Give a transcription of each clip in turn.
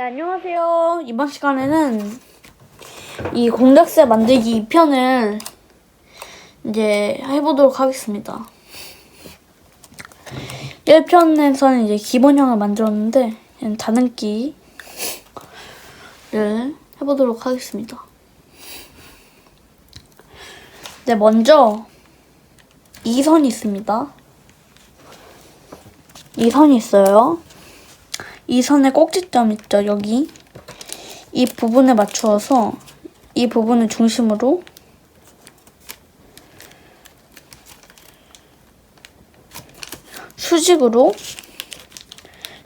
네, 안녕하세요. 이번 시간에는 이 공작새 만들기 2편을 이제 해보도록 하겠습니다. 1편에서는 이제 기본형을 만들었는데, 다듬기를 해보도록 하겠습니다. 네, 먼저 이 선이 있습니다. 이 선이 있어요. 이 선의 꼭지점 있죠, 여기. 이 부분에 맞추어서 이 부분을 중심으로 수직으로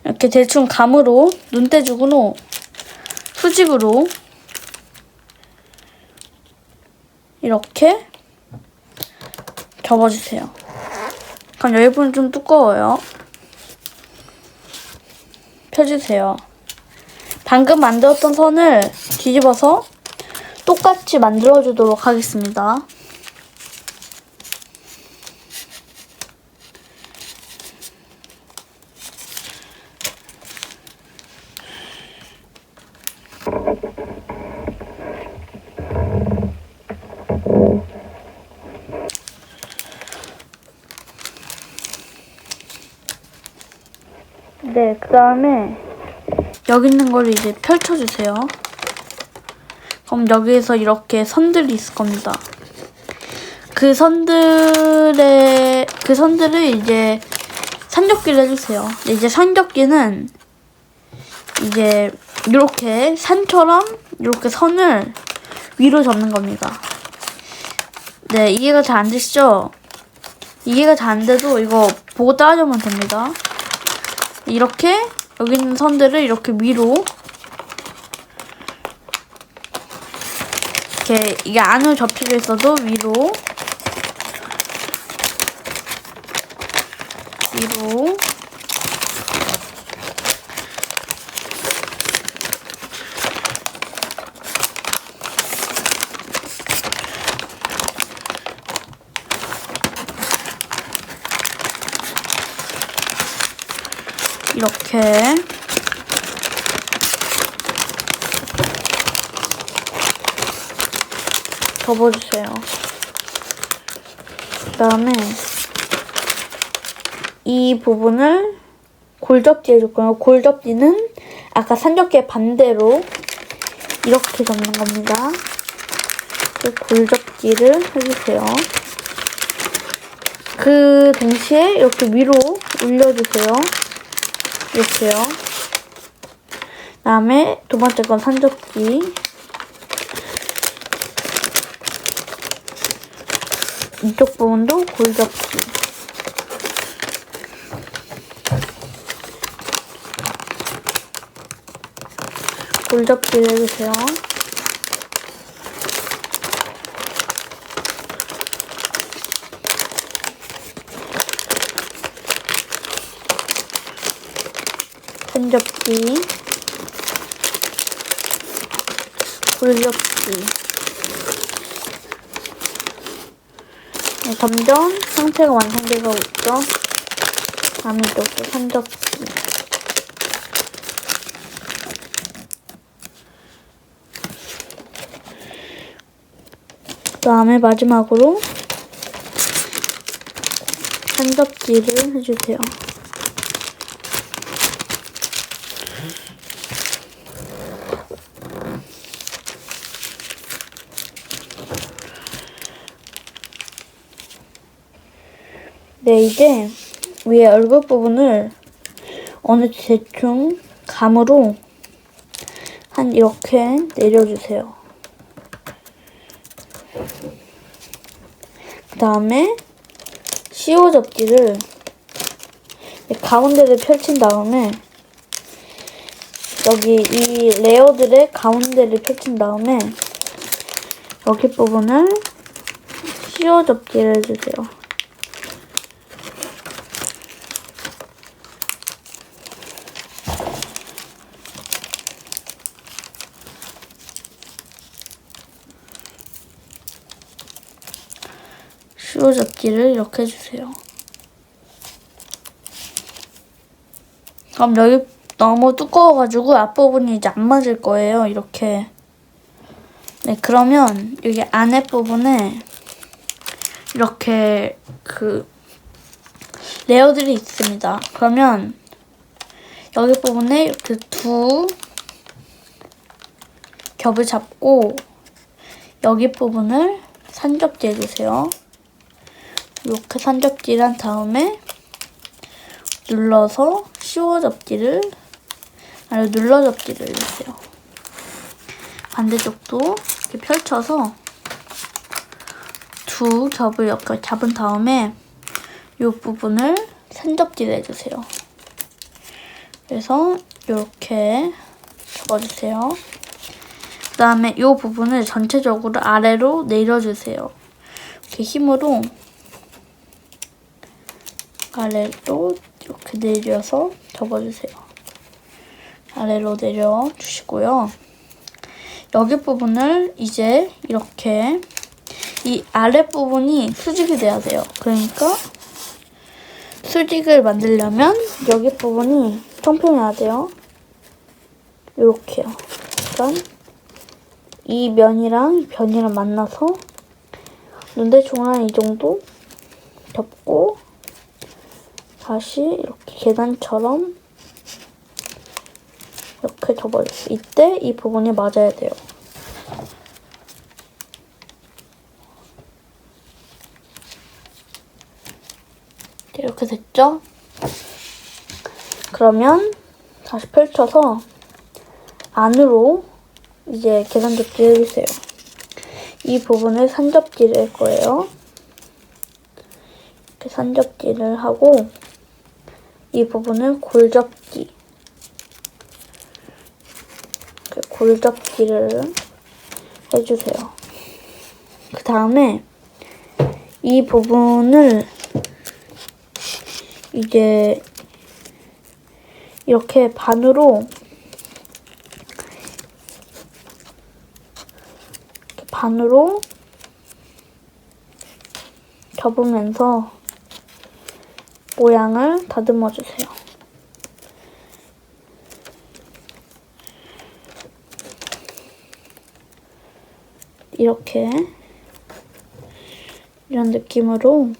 이렇게 대충 감으로 눈대중으로 수직으로 이렇게 접어주세요. 그럼 여기 부분 좀 두꺼워요. 펴주세요. 방금 만들었던 선을 뒤집어서 똑같이 만들어주도록 하겠습니다. 다음에 여기 있는 걸 이제 펼쳐주세요. 그럼 여기에서 이렇게 선들이 있을 겁니다. 그 선들의 그 선들을 이제 산적기를 해주세요. 이제 산적기는 이제 이렇게 산처럼 이렇게 선을 위로 접는 겁니다. 네, 이해가 잘 안 되시죠? 이해가 잘 안 돼도 이거 보고 따라주면 됩니다. 이렇게 여기 있는 선들을 이렇게 위로 이렇게 이게 안으로 접혀져 있어도 위로 위로 이렇게 접어주세요. 그 다음에 이 부분을 골접지 해줄 거예요. 골접지는 아까 산적기의 반대로 이렇게 접는 겁니다. 그 골접지를 해주세요. 그 동시에 이렇게 위로 올려주세요. 이렇게요. 다음에 두 번째 건 산적기. 이쪽 부분도 골접기. 골접기를 해주세요. 손접기, 골접기. 네, 점점 상태가 완성되고 있죠. 다음에 손접기. 그 다음에 마지막으로 손접기를 해주세요. 네, 이제 위에 얼굴 부분을 어느 대충 감으로 한 이렇게 내려주세요. 그 다음에 시오 접기를 가운데를 펼친 다음에 여기 이 레어들의 가운데를 펼친 다음에 여기 부분을 시오 접기를 해주세요. 접기를 이렇게 해주세요. 그럼 여기 너무 두꺼워가지고 앞부분이 이제 안 맞을 거예요. 이렇게. 네, 그러면 여기 안에 부분에 이렇게 그 레어들이 있습니다. 그러면 여기 부분에 이렇게 두 겹을 잡고 여기 부분을 산접지 해주세요. 이렇게 산접지한 다음에 눌러서 시워 접지를 아니 눌러 접지를 해주세요. 반대쪽도 이렇게 펼쳐서 두 겹을 이렇게 잡은 다음에 이 부분을 산접지를 해주세요. 그래서 이렇게 접어주세요. 그 다음에 이 부분을 전체적으로 아래로 내려주세요. 이렇게 힘으로 아래로 이렇게 내려서 접어주세요. 아래로 내려 주시고요. 여기 부분을 이제 이렇게 이 아래 부분이 수직이 돼야 돼요. 그러니까 수직을 만들려면 여기 부분이 평평해야 돼요. 이렇게요. 그러니까 이 면이랑 이 변이랑 만나서 눈대중을 한이 정도 접고 다시 이렇게 계단처럼 이렇게 접어주세요. 이때 이 부분이 맞아야 돼요. 네, 이렇게 됐죠? 그러면 다시 펼쳐서 안으로 이제 계산 접지 해주세요. 이 부분을 산접지를 할 거예요. 이렇게 산접지를 하고 이 부분을 골접기 골접기를 해주세요. 그 다음에 이 부분을 이제 이렇게 반으로 반으로 접으면서 모양을 다듬어 주세요. 이렇게 이런 느낌으로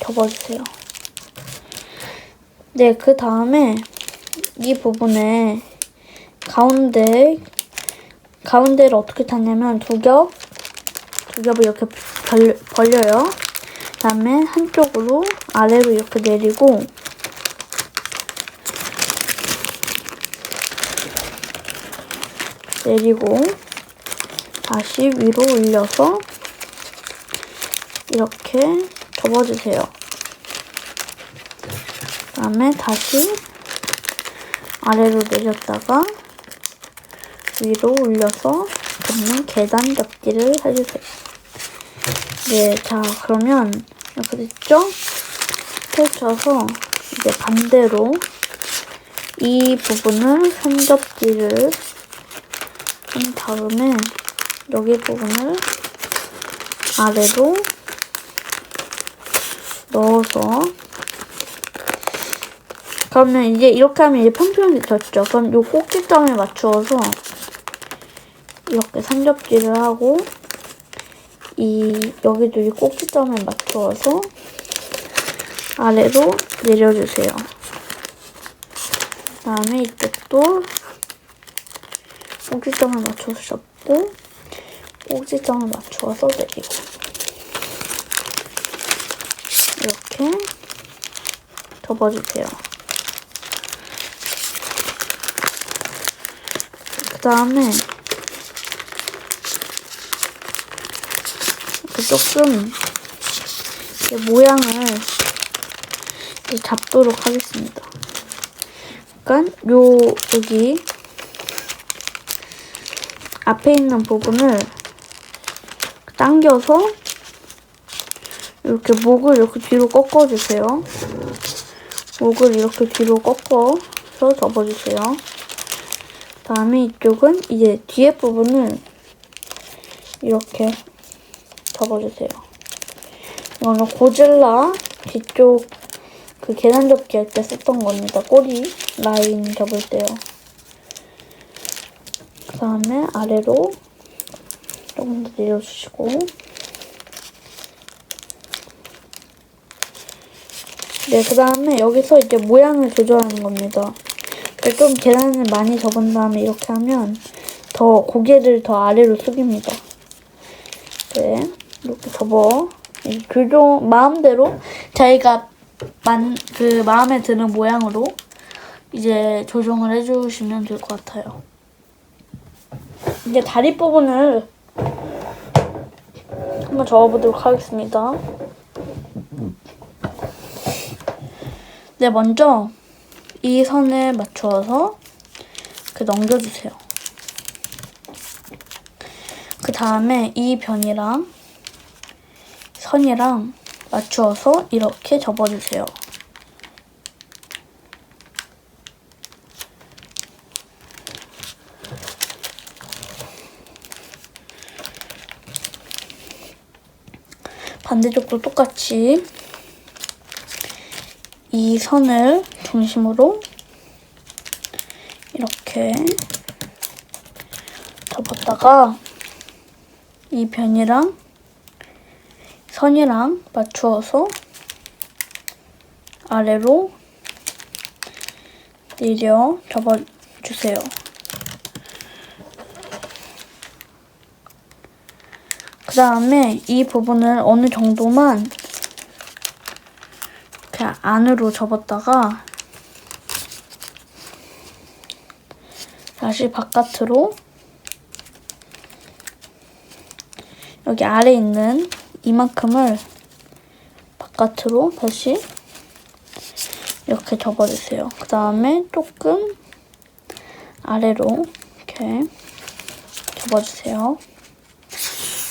접어주세요. 네, 그 다음에 이 부분에 가운데 가운데를 어떻게 타냐면 두 겹, 두 겹을 이렇게 벌, 벌려요. 그 다음에 한쪽으로 아래로 이렇게 내리고 내리고 다시 위로 올려서 이렇게 접어주세요. 그 다음에 다시 아래로 내렸다가 위로 올려서 접는 계단 접기를 해주세요. 네, 자 그러면 이렇게 됐죠? 펼쳐서 이제 반대로 이 부분을 손접기를 한 다음에 여기 부분을 아래로 넣어서 그러면 이제 이렇게 하면 이제 평평하게 졌죠. 그럼 요 꼭지점에 맞추어서 이렇게 산접지를 하고 이 여기도 이 꼭지점에 맞추어서 아래로 내려주세요. 그 다음에 이쪽도 꼭지점에 맞춰서 접고 꼭지점에 맞추어서 내리고 이렇게 접어주세요. 그 다음에 이렇게 조금 모양을 잡도록 하겠습니다. 약간 요 여기 앞에 있는 부분을 당겨서 이렇게 목을 이렇게 뒤로 꺾어주세요. 목을 이렇게 뒤로 꺾어서 접어주세요. 다음에 이쪽은 이제 뒤에 부분을 이렇게 접어주세요. 이거는 고질라 뒤쪽 그 계란 접기 할 때 썼던 겁니다. 꼬리 라인 접을 때요. 그 다음에 아래로 조금 더 내려주시고 네, 그 다음에 여기서 이제 모양을 조절하는 겁니다. 그러니까 좀 계란을 많이 접은 다음에 이렇게 하면 더 고개를 더 아래로 숙입니다. 접어. 이 조종 마음대로 자기가 만, 그 마음에 드는 모양으로 이제 조정을 해주시면 될 것 같아요. 이제 다리 부분을 한번 접어보도록 하겠습니다. 네, 먼저 이 선에 맞추어서 그 넘겨주세요. 그 다음에 이 변이랑 선이랑 맞추어서 이렇게 접어주세요. 반대쪽도 똑같이 이 선을 중심으로 이렇게 접었다가 이 변이랑 선이랑 맞추어서 아래로 내려 접어주세요. 그 다음에 이 부분을 어느 정도만 그냥 안으로 접었다가 다시 바깥으로 여기 아래 있는 이만큼을 바깥으로 다시 이렇게 접어주세요. 그 다음에 조금 아래로 이렇게 접어주세요.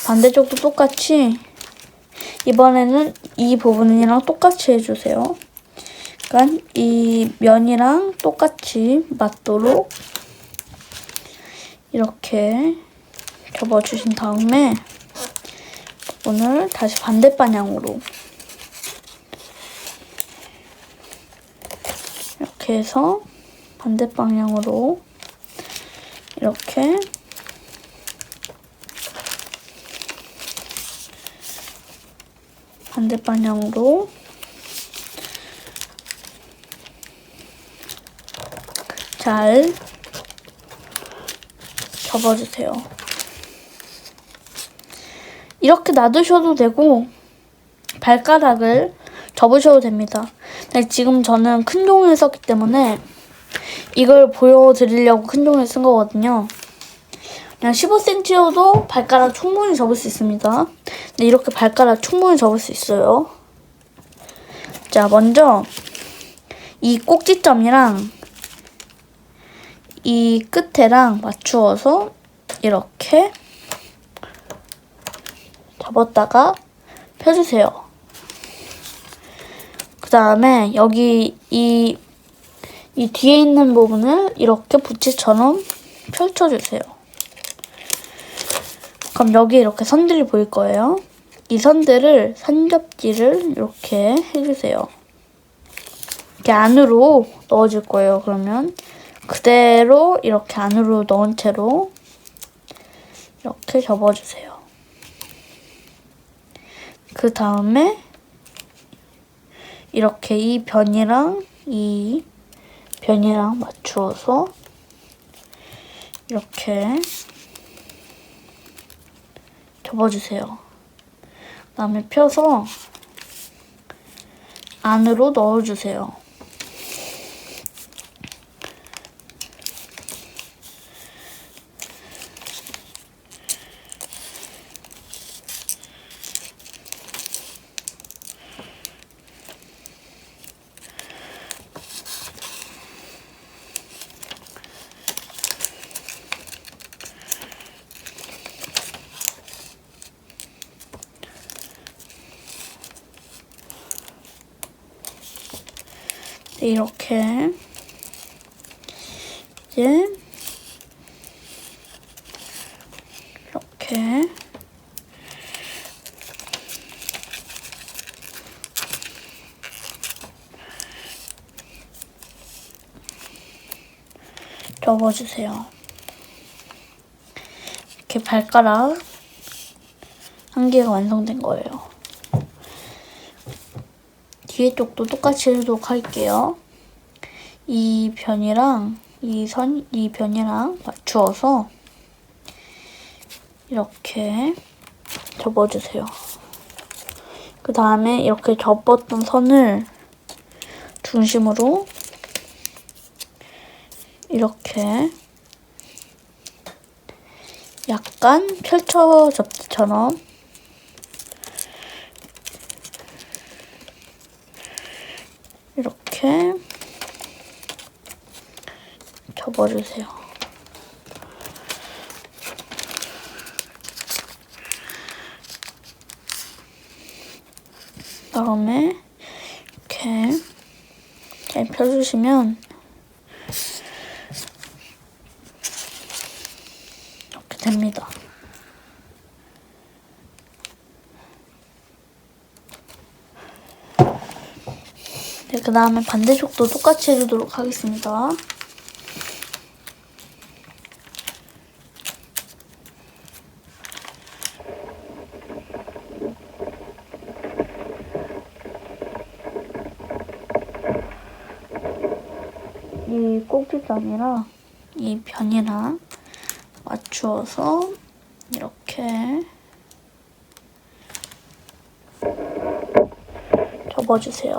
반대쪽도 똑같이 이번에는 이 부분이랑 똑같이 해주세요. 그러니까 이 면이랑 똑같이 맞도록 이렇게 접어주신 다음에 오늘 다시 반대 방향으로. 이렇게 해서 반대 방향으로 이렇게. 반대 방향으로. 잘 접어주세요. 이렇게 놔두셔도 되고 발가락을 접으셔도 됩니다. 근데 지금 저는 큰 종이를 썼기 때문에 이걸 보여드리려고 큰 종이를 쓴 거거든요. 그냥 15cm여도 발가락 충분히 접을 수 있습니다. 근데 이렇게 발가락 충분히 접을 수 있어요. 자, 먼저 이 꼭지점이랑 이 끝에랑 맞추어서 이렇게 접었다가 펴주세요. 그 다음에 여기 이, 이 뒤에 있는 부분을 이렇게 부치처럼 펼쳐주세요. 그럼 여기 이렇게 선들이 보일 거예요. 이 선들을 산접지를 이렇게 해주세요. 이렇게 안으로 넣어줄 거예요. 그러면 그대로 이렇게 안으로 넣은 채로 이렇게 접어주세요. 그 다음에 이렇게 이 변이랑 이 변이랑 맞추어서 이렇게 접어주세요. 그 다음에 펴서 안으로 넣어주세요. 이렇게 접어주세요. 이렇게 발가락 한 개가 완성된 거예요. 뒤에 쪽도 똑같이 해도록 할게요. 이 변이랑 이 선, 이 변이랑 맞추어서 이렇게 접어주세요. 그 다음에 이렇게 접었던 선을 중심으로 이렇게 약간 펼쳐 접기처럼 이렇게 접어주세요. 다음에 이렇게 잘 펴주시면 이렇게 됩니다. 네, 그 다음에 반대쪽도 똑같이 해주도록 하겠습니다. 이 꼭지점이랑 이 변이랑 맞추어서 이렇게 접어주세요.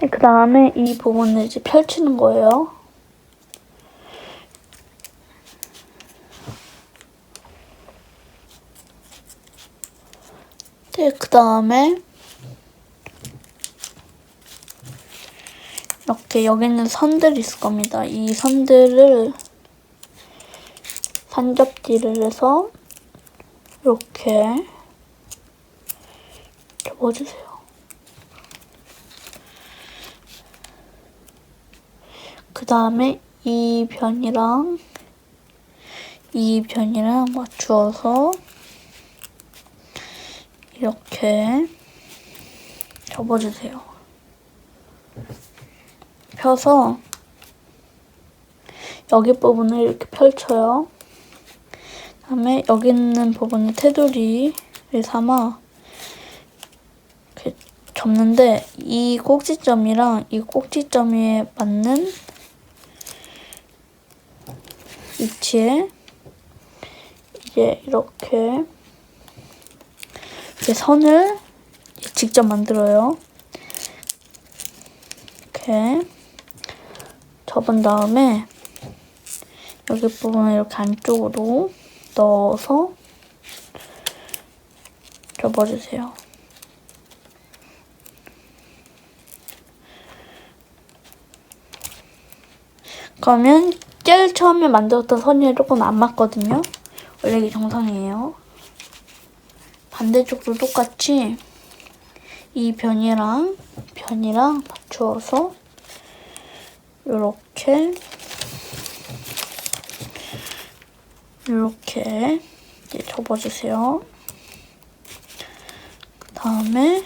네, 그 다음에 이 부분을 이제 펼치는 거예요. 네, 그 다음에 이렇게 여기는 선들이 있을 겁니다. 이 선들을 산접질을 해서 이렇게 접어주세요. 그 다음에 이 변이랑 이 변이랑 맞추어서 이렇게 접어주세요. 펴서 여기 부분을 이렇게 펼쳐요. 다음에 여기 있는 부분을 테두리를 삼아 이렇게 접는데 이 꼭지점이랑 이 꼭지점에 맞는 위치에 이제 이렇게 이렇게 선을 직접 만들어요. 이렇게 접은 다음에 여기 부분을 이렇게 안쪽으로 넣어서 접어주세요. 그러면 제일 처음에 만들었던 선이랑 조금 안 맞거든요. 원래 이게 정상이에요. 반대쪽도 똑같이 이 변이랑 변이랑 맞추어서 이렇게 이렇게 이제 접어주세요. 그 다음에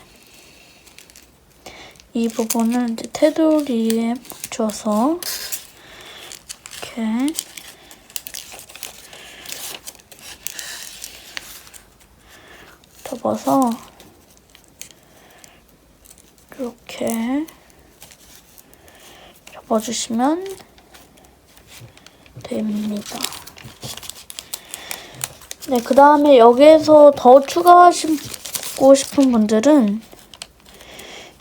이 부분을 이제 테두리에 맞춰서 이렇게 접어서 이렇게 접어주시면 됩니다. 네, 그 다음에 여기에서 더 추가하시고 싶은 분들은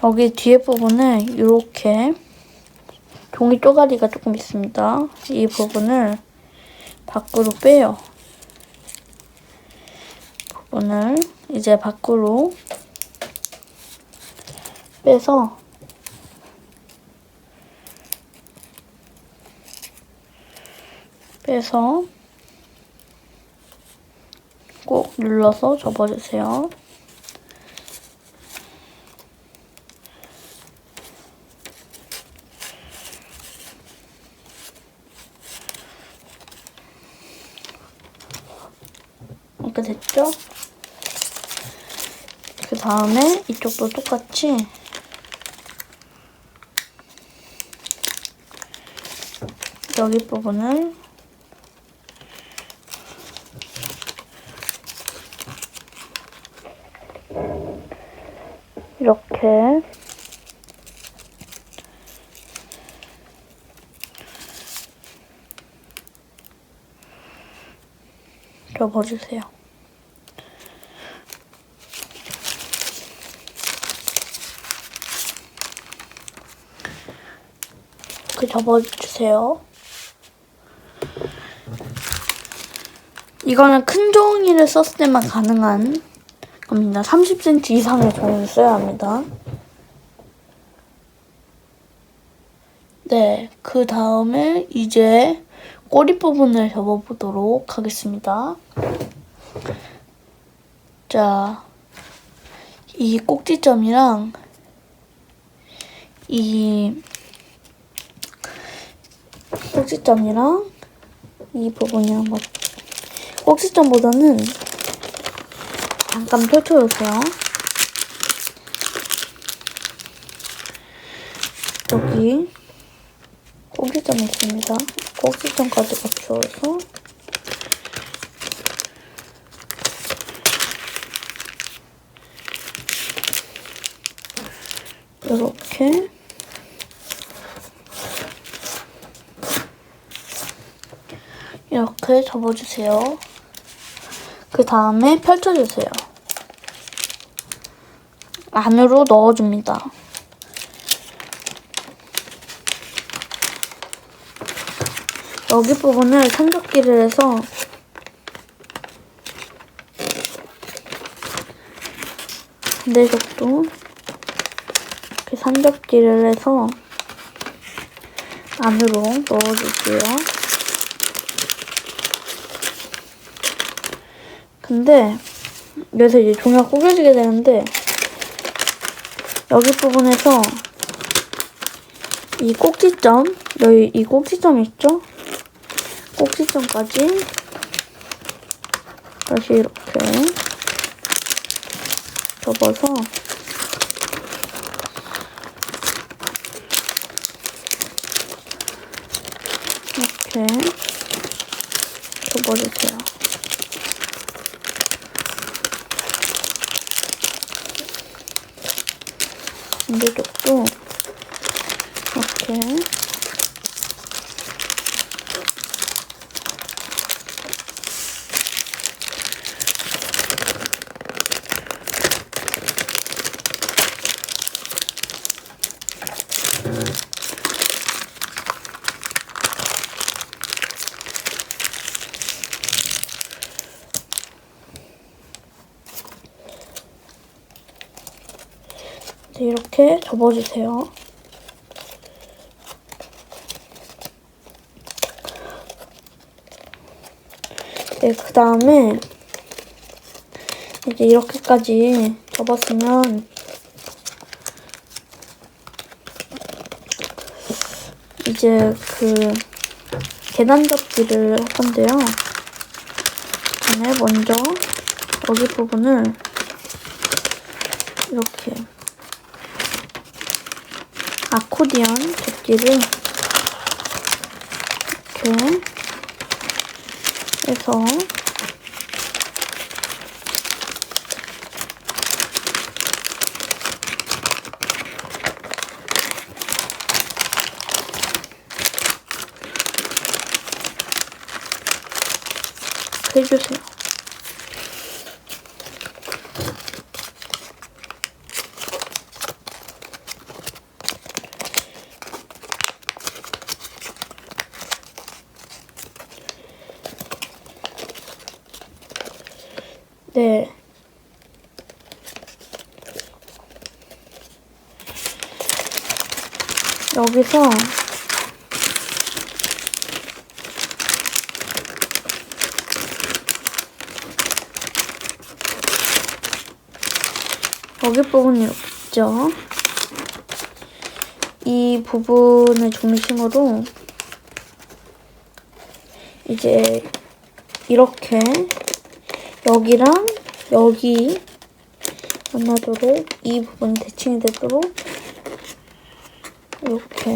여기 뒤에 부분을 이렇게 종이 쪼가리가 조금 있습니다. 이 부분을 밖으로 빼요. 부분을 이제 밖으로 빼서 빼서 꼭 눌러서 접어주세요. 이렇게 됐죠? 그 다음에 이쪽도 똑같이 여기 부분을 이렇게 접어주세요. 이렇게 접어주세요. 이거는 큰 종이를 썼을 때만 가능한 겁니다. 30cm 이상의 종이를 써야 합니다. 네, 그 다음에 이제 꼬리 부분을 접어보도록 하겠습니다. 자, 이 꼭지점이랑 이 꼭지점이랑 이 부분이 한번 꼭지점보다는 잠깐 펼쳐주세요. 여기 꼭지점이 있습니다. 꼭지점까지 맞춰서 이렇게 이렇게 접어주세요. 그 다음에 펼쳐주세요. 안으로 넣어줍니다. 여기 부분을 산적기를 해서 반대쪽도 이렇게 산적기를 해서 안으로 넣어줄게요. 근데 여기서 이제 종이가 구겨지게 되는데 여기 부분에서 이 꼭지점 여기 이 꼭지점 있죠? 꼭지점까지 다시 이렇게 접어서 이렇게 접어주세요. 반대쪽도 이렇게 네, 이렇게 접어주세요. 네, 그 다음에 이제 이렇게까지 접었으면 이제 그 계단 접기를 할 건데요. 전에 먼저 여기 부분을 이렇게 아 코디언 접기를 이렇게 해서 해주세요. 네. 여기서 여기 부분이 있죠? 이 부분을 중심으로 이제 이렇게 여기랑 여기 만나도록 이 부분이 대칭이 되도록 이렇게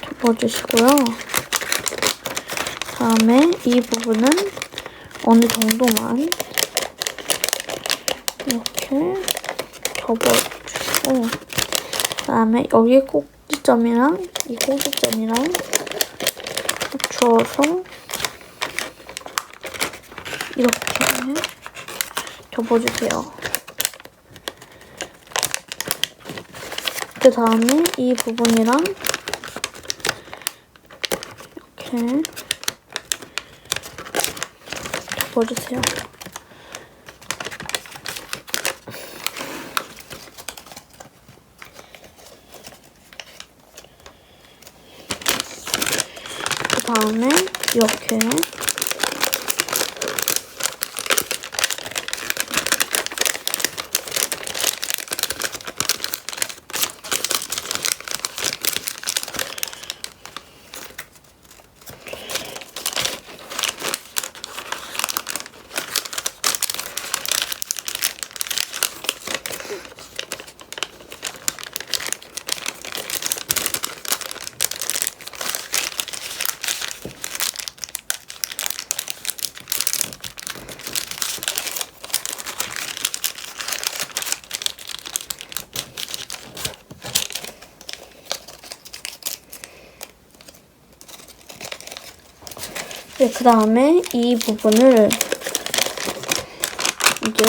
접어주시고요. 다음에 이 부분은 어느 정도만 이렇게 접어주시고 그다음에 여기 꼭지점이랑 이 꼭지점이랑 맞추어서 이렇게 접어주세요. 그 다음에 이 부분이랑 이렇게 접어주세요. 그 다음에 이렇게 그 다음에 이 부분을 이제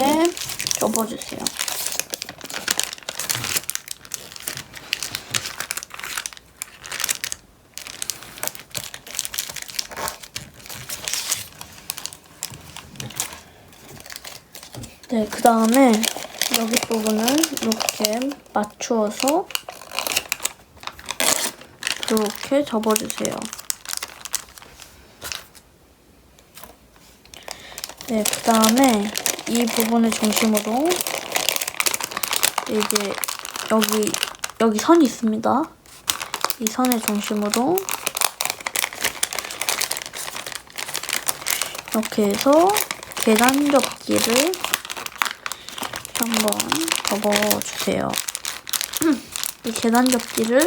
이렇게 접어주세요. 네, 그 다음에 여기 부분을 이렇게 맞추어서 이렇게 접어주세요. 네, 그 다음에 이 부분을 중심으로 이제 여기 여기 선이 있습니다. 이 선의 중심으로 이렇게 해서 계단 접기를 한번 접어주세요. 이 계단 접기를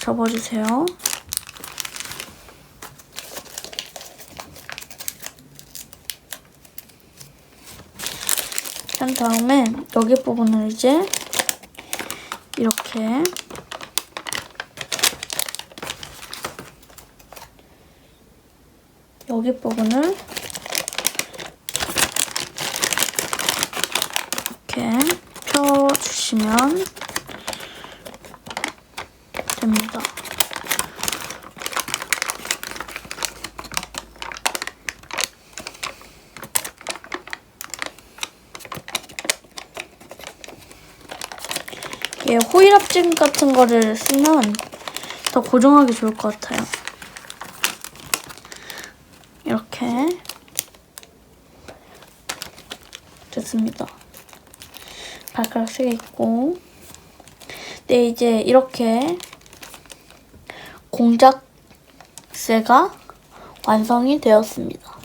접어주세요. 한 다음에 여기 부분을 이제 이렇게 여기 부분을 이렇게 펴주시면 됩니다. 이게 호일압증 같은 거를 쓰면 더 고정하기 좋을 것 같아요. 이렇게 됐습니다. 발가락 3개 있고 네 이제 이렇게 공작새가 완성이 되었습니다.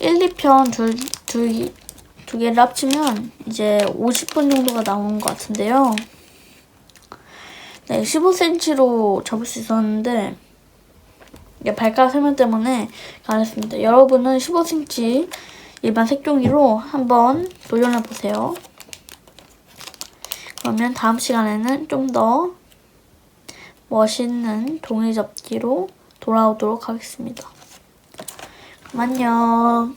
1, 2편 둘, 둘, 두 개를 합치면 이제 50분 정도가 나오는 것 같은데요. 네, 15cm로 접을 수 있었는데 이게 발가락 세면 때문에 안 했습니다. 여러분은 15cm 일반 색종이로 한번 도전해 보세요. 그러면 다음 시간에는 좀 더 멋있는 종이 접기로 돌아오도록 하겠습니다. 안녕.